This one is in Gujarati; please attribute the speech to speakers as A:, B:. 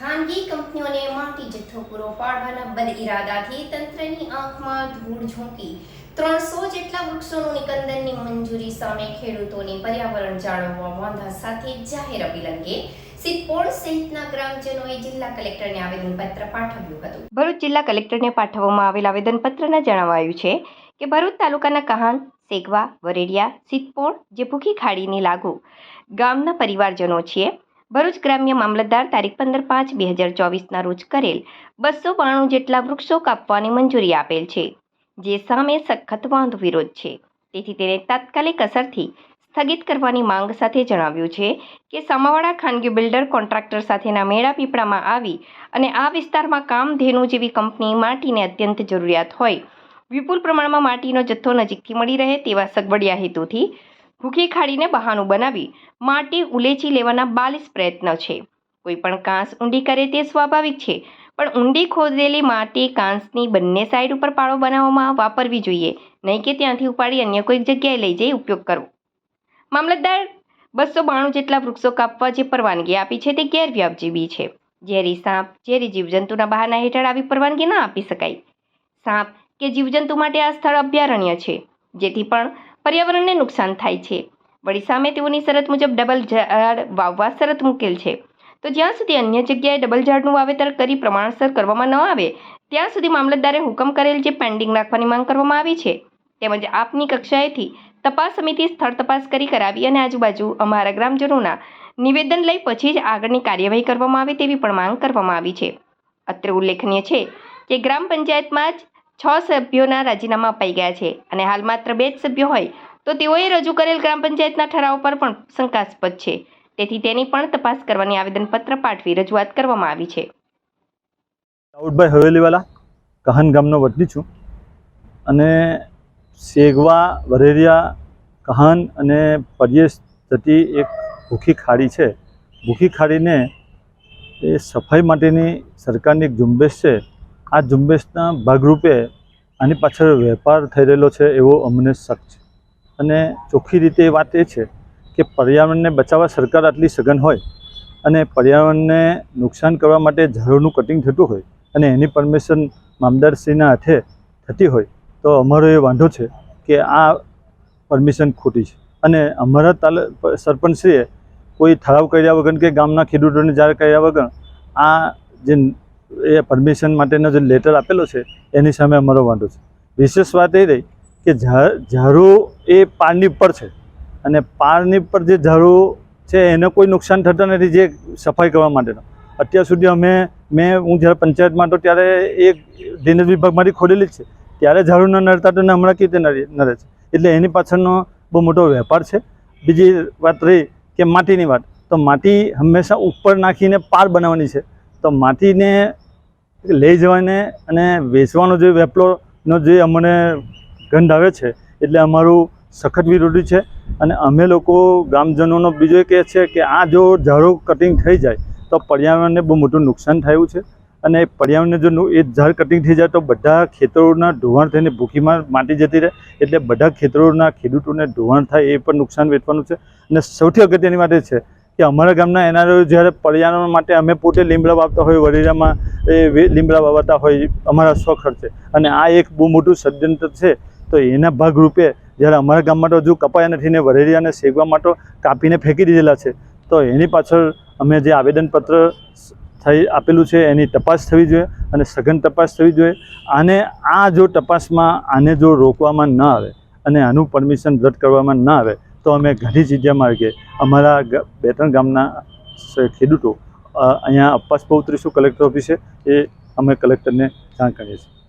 A: ખાનગી કંપનીઓને માટી જથ્થો પૂરો પાડવાના બદ ઇરાદાથી તંત્રની આંખમાં ધૂળ ઝોંકી. ત્રણસો જેટલા વૃક્ષોનું નિકંદનની મંજૂરી સામે ખેડૂતોને પર્યાવરણ જાળવવા વાંધા સાથે જાહેર અપીલ અંગે સિદ્ધપોળ ગ્રામજનોએ જિલ્લા કલેક્ટરને આવેદનપત્ર પાઠવ્યું હતું. ભરૂચ જિલ્લા કલેક્ટરને પાઠવવામાં આવેલ આવેદનપત્રમાં જણાવાયું છે કે ભરૂચ તાલુકાના કહાન, સેગવા, વરેડિયા, સિદ્ધપોળ જે ભૂખી ખાડીની લાગુ ગામના પરિવારજનો છીએ ભરૂચ ગ્રામ્ય મામલતદાર તારીખ પંદર પાંચ બે હજાર ચોવીસના રોજ કરેલ બસો બાણું જેટલા વૃક્ષો કાપવાની મંજૂરી આપેલ છે, જે સામે સખત વાંધો વિરોધ છે. તેથી તેને તાત્કાલિક અસરથી સ્થગિત કરવાની માંગ સાથે જણાવ્યું છે કે સામાવાળા ખાનગી બિલ્ડર કોન્ટ્રાક્ટર સાથેના મેળા પીપળામાં આવી અને આ વિસ્તારમાં કામધેનુ જેવી કંપની માટીને અત્યંત જરૂરિયાત હોય, વિપુલ પ્રમાણમાં માટીનો જથ્થો નજીકથી મળી રહે તેવા સગવડિયા હેતુથી ભૂખી ખાડીને બહાનું બનાવી માટી ઉલેચી લેવાના બાલીસ પ્રયત્ન છે. કોઈ પણ કાંસ ઊંડી કરે તે સ્વાભાવિક છે, પણ ઊંડી ખોદેલી માટી કાંસની બંને સાઈડ ઉપર પાળો બનાવવામાં વાપરવી જોઈએ, નહીં કે ત્યાંથી ઉપાડી અન્ય કોઈક જગ્યાએ લઈ જઈ ઉપયોગ કરવો. મામલતદાર બસો બાણું જેટલા વૃક્ષો કાપવા જે પરવાનગી આપી છે તે ગેરવ્યાપજીવી છે. ઝેરી સાપ, ઝેરી જીવજંતુના બહાના હેઠળ આવી પરવાનગી ના આપી શકાય. સાપ કે જીવજંતુ માટે આ સ્થળ અભયારણ્ય છે, જેથી પણ પર્યાવરણને નુકસાન થાય છે. વળી સામે તેઓની શરત મુજબ ડબલ ઝાડ વાવવા શરત મૂકેલ છે. તો જ્યાં સુધી અન્ય જગ્યાએ ડબલ ઝાડનું વાવેતર કરી પ્રમાણસર કરવામાં ન આવે, ત્યાં સુધી મામલતદારે હુકમ કરેલ જે પેન્ડિંગ રાખવાની માંગ કરવામાં આવી છે, તેમજ આપની કક્ષાએથી તપાસ સમિતિ સ્થળ તપાસ કરી કરાવી અને આજુબાજુ અમારા ગ્રામજનોના નિવેદન લઈ પછી જ આગળની કાર્યવાહી કરવામાં આવે તેવી પણ માંગ કરવામાં આવી છે. અત્રે ઉલ્લેખનીય છે કે ગ્રામ પંચાયતમાં જ છ સભ્યોના રાજીનામા અપાઈ ગયા છે અને હાલ માત્ર બે જ સભ્યો હોય તો તેઓએ રજૂ કરેલ ગ્રામ પંચાયતના ઠરાવ પર પણ શંકાસ્પદ છે. તેથી તેની પણ તપાસ કરવાની આવેદનપત્ર પાઠવી રજૂઆત કરવામાં આવી છે.
B: દાઉદભાઈ હવેલીવાલા, કહન ગામનો વતની છું અને સેગવા, વરેરિયા, કહન અને પર્યેશ જતી એક ભૂખી ખાડી છે. ભૂખી ખાડીને એ સફાઈ માટેની સરકારની એક ઝુંબેશ છે. આ ઝુંબેશના ભાગરૂપે આની પાછળ વેપાર થઈ રહેલો છે એવો અમને શક છે. અને ચોખ્ખી રીતે વાત એ છે કે પર્યાવરણને બચાવવા સરકાર આટલી સઘન હોય અને પર્યાવરણને નુકસાન કરવા માટે ઝાડોનું કટિંગ થતું હોય અને એની પરમિશન મામદારશ્રીના હાથે થતી હોય, તો અમારો એ વાંધો છે કે આ પરમિશન ખોટી છે. અને અમારા તાલ, સરપંચશ્રીએ કોઈ ઠરાવ કર્યા વગર કે ગામના ખેડૂતોને જાહેર કર્યા વગર આ જે એ પરમિશન માટેનો જે લેટર આપેલો છે, એની સામે અમારો વાંધો છે. વિશેષ વાત એ રહી કે ઝાડો એ પારની ઉપર છે અને પારની ઉપર જે ઝાડુ છે, એને કોઈ નુકસાન થતા નથી જે સફાઈ કરવા માટેનો. અત્યાર સુધી અમે, મેં, હું જ્યારે પંચાયતમાં હતો ત્યારે એક ડ્રેનેજ વિભાગમાંથી ખોલેલી જ છે. ત્યારે ઝાડુ ન નડતા તો હમણાં કેવી રીતે નડે છે? એટલે એની પાછળનો બહુ મોટો વેપાર છે. બીજી વાત રહી કે માટીની વાત. તો માટી હંમેશા ઉપર નાખીને પાર બનાવવાની છે. તો માટીને લઈ જવાને અને વેચવાનો જે વેપલોનો જે અમને ગંધ આવે છે, એટલે અમારું સખત વિરોધી છે. અને અમે લોકો ગામજનોનો બીજો એ છે કે આ જો ઝાડો કટિંગ થઈ જાય, તો પર્યાવરણને બહુ મોટું નુકસાન થયું છે. અને પર્યાવરણને જો એ ઝાડ કટિંગ થઈ જાય, તો બધા ખેતરોના ધોવાણ થઈને ભૂખીમાં માટી જતી રહે. એટલે બધા ખેતરોના ખેડૂતોને ધોવાણ થાય એ પણ નુકસાન વેઠવાનું છે. અને સૌથી અગત્યની એ છે કે અમારા ગામના એનઆરઓ જ્યારે પર્યાવરણ માટે અમે પોતે લીમડા વાવતા હોય વડીરામાં એ લીમડા વાવતા હોય, અમારા સ્વખર્ચે અને આ એક બહુ મોટું ષડયંત્ર છે. તો એના ભાગરૂપે જ્યારે અમારા ગામમાં તો હજુ કપાયા નથી ને વરેરિયાને સેગવા માટે કાપીને ફેંકી દીધેલા છે, તો એની પાછળ અમે જે આવેદનપત્ર થઈ આપેલું છે, એની તપાસ થવી જોઈએ અને સઘન તપાસ થવી જોઈએ. આને આ જો તપાસમાં આને જો રોકવામાં ન આવે અને આનું પરમિશન રદ કરવામાં ન આવે તો અમે ઘણી જગ્યા માર્ગે અમારા બે ત્રણ ગામના ખેડૂતો અહીંયા અહીંયા અપાસ પૌત્રીશું કલેક્ટર ઓફિસે, એ અમે કલેક્ટરને જાણ કરીએ છીએ.